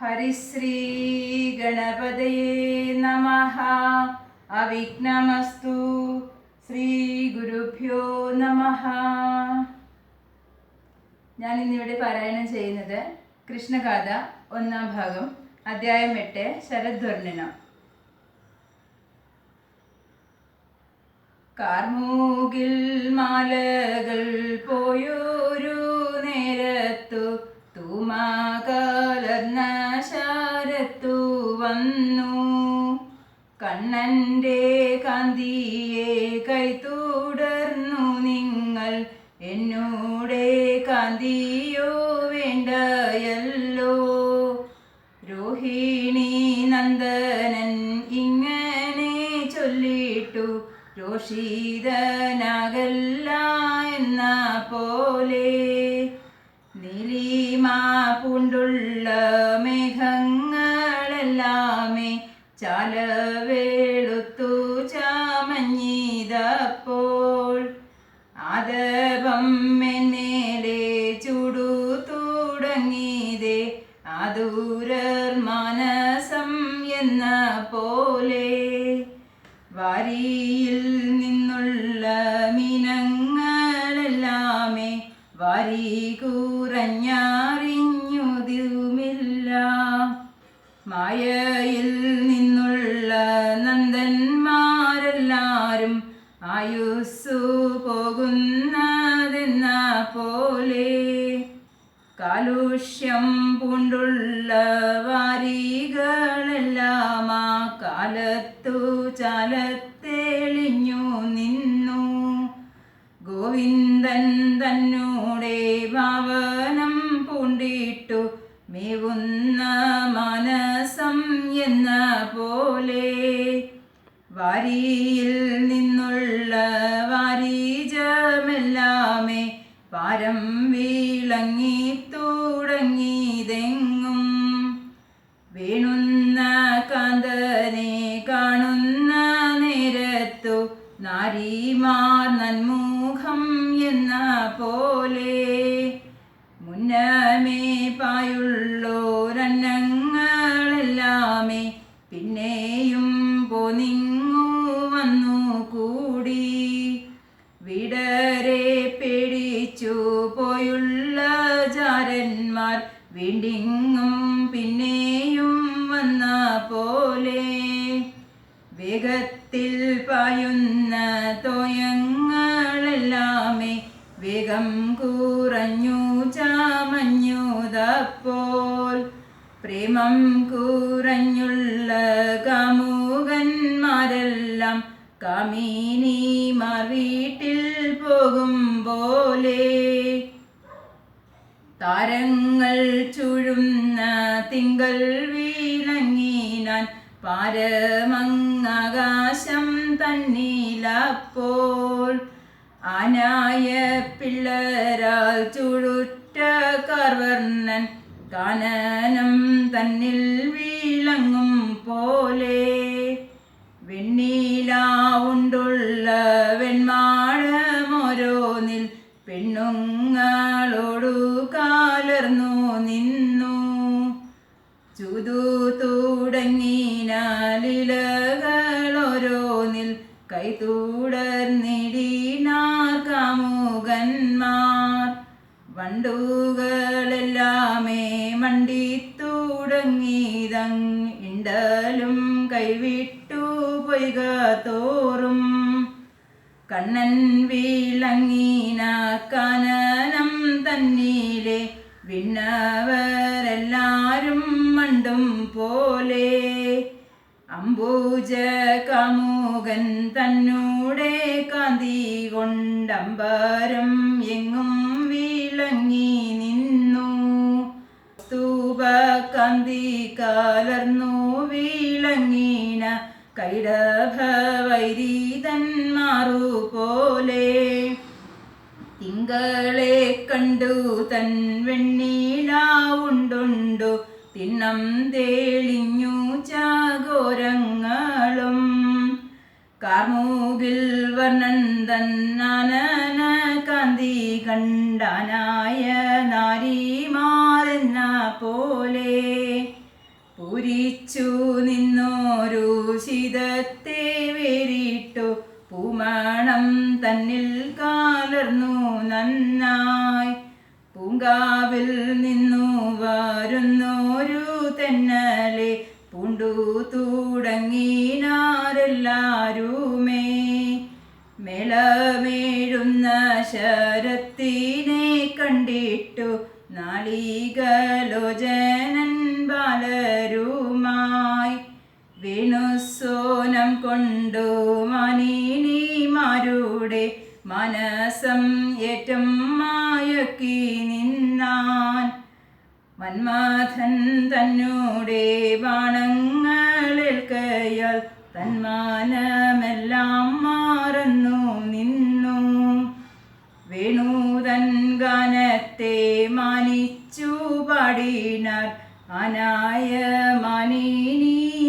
ഹരിശ്രീ ഗണപതയേ നമ അവിഘ്നമസ്തു ശ്രീ ഗുരുഭ്യോ നമ ഞാൻ ഇന്നിവിടെ പാരായണം ചെയ്യുന്നത് കൃഷ്ണഗാഥ ഒന്നാം ഭാഗം അധ്യായം എട്ട് ശരദ്വർണനം കാർമൂകിൽ മാലകൾ പോയൊരു കണ്ണന്റെ കാന്തിയെ കൈത്തുടർന്നു നിങ്ങൾ. എന്നോടെ കാന്തിയോ വേണ്ടയല്ലോ. രോഹിണി നന്ദനൻ ഇങ്ങനെ ചൊല്ലിട്ടു. രോഷീതനാകല്ല എന്ന പോലെ. നിലീമാ പൂണ്ടുള്ള ചാമഞ്ഞിതപ്പോൾ ആദവം എന്നേലെ ചുടു തുടങ്ങിയതേ ആദൂരർ മനസം എന്ന പോലെ. വരിയിൽ നിന്നുള്ള മിനങ്ങളെല്ലാമേ വരി കുറഞ്ഞറിഞ്ഞുതുമില്ല മായയിൽ കാലുഷ്യം പൂണ്ടുള്ള വാരികളെല്ലാം ആ കാലത്തു ചാലത്തെളിഞ്ഞു നിന്നു. ഗോവിന്ദൻ തന്നൂടെ ഭാവനം പൂണ്ടിട്ടു മേവുന്ന മനസം എന്ന പോലെ. വാരിയിൽ മുന്നമേ പായുള്ളോരന്നങ്ങളെല്ലാമേ. പിന്നെയും പോനിങ്ങു വന്നു കൂടി. വിടരെ പേടിച്ചു പോയുള്ള ജാരന്മാർ വീണ്ടിങ്ങും പിന്നെയും വന്ന പോലെ. വേഗത്തിൽ പായുന്ന തോയങ്ങളെല്ലാമേ വേഗം കുറഞ്ഞു പ്രേമം കൂറഞ്ഞുള്ള കമൂകന്മാരെല്ലാം കമീനി വീട്ടിൽ പോകും പോലെ. താരങ്ങൾ ചുഴുന്ന തിങ്കൾ വീളങ്ങിനാൻ പാരമങ്ങാകാശം തന്നിലപ്പോൾ. ആനായ പിള്ളരാൽ ചുഴുറ്റ കാർവർണൻ കാനനം തന്നിൽ വീളങ്ങും പോലെ. വെണ്ണീല ഉണ്ടുള്ള വെൺമാടമോരോന്നിൽ പെണ്ണുങ്ങളോടു കാലർന്നു നിന്നു. ചുതു തുടങ്ങിനാലിലകളോരോന്നിൽ കൈതൂടർന്നിടീനാർ കാമുകന്മാർ. മണ്ടിത്തുടങ്ങിതങ് ഇണ്ടലും കൈവിട്ടു പൊയ്ക തോറും. കണ്ണൻ വീളങ്ങീന കനനം തന്നീലെ വിണ്ണവരെല്ലാരും മണ്ടും പോലെ. അംബൂജ കാമുകൻ തന്നൂടെ കാന്തി കൊണ്ടമ്പരം വീളങ്ങീന കൈടഭവൈരീതന്മാറു പോലെ തിങ്കളെ കണ്ടു തൻ വെണ്ണീലാവുണ്ടുണ്ടു തിണ്ണം തേളിഞ്ഞു ചാഗോരങ്ങളും. കാർമൂകിൽ വർണൻ തന്നന കാന്തി കണ്ടാനായ നാരിമാരെന്ന പോലെ പൂരിച്ചു നിന്നോരു പൂമണം തന്നിൽ കാലർന്നു നന്നായി. പൂങ്കാവിൽ നിന്നു വരുന്നോരു തെന്നലെ പൂണ്ടു തുടങ്ങിനാരെല്ലാരുമേ. മേളമേഴുന്ന ശരത്തിനെ കണ്ടിട്ടു നാളികലോചനൻ മനസം ഏറ്റം മായക്കി നിന്നാൻ മന്മഥൻ തന്നൂടെ ബാണങ്ങളേൽക്കയാൽ തന്മാനമെല്ലാം മാറുന്നു നിന്നു. വേണൂതൻ ഗാനത്തെ മാനിച്ചു പാടിനാർ അനായ മാനിനിമാരെന്നപ്പോൾ